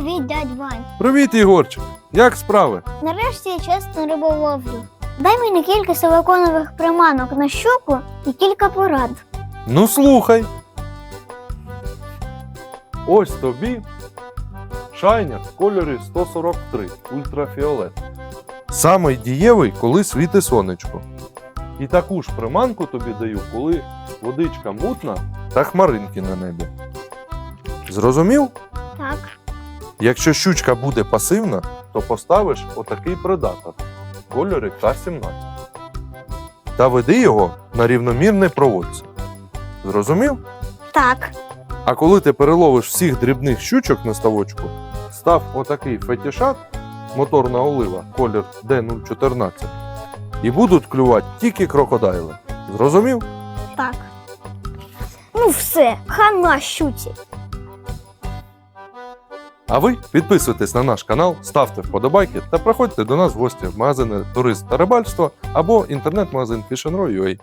Привіт, дядь Вань. Привіт, Ігорчик! Як справи? Нарешті я чесно риболовлю. Дай мені кілька силиконових приманок на щуку і кілька порад. Ну слухай. Ось тобі шайнер в кольорі 143 ультрафіолет. Самий дієвий, коли світить сонечко. І таку ж приманку тобі даю, коли водичка мутна та хмаринки на небі. Зрозумів? Так. Якщо щучка буде пасивна, то поставиш отакий предатор в кольорі К-17. Та веди його на рівномірний проводці. Зрозумів? Так. А коли ти переловиш всіх дрібних щучок на ставочку, став отакий фетішат, моторна олива, колір D014, і будуть клювати тільки крокодайли. Зрозумів? Так. Ну все, хана щуці. А ви підписуйтесь на наш канал, ставте вподобайки та приходьте до нас в гості в магазини Турист та Рибальство або інтернет-магазин Fish.ro.ua.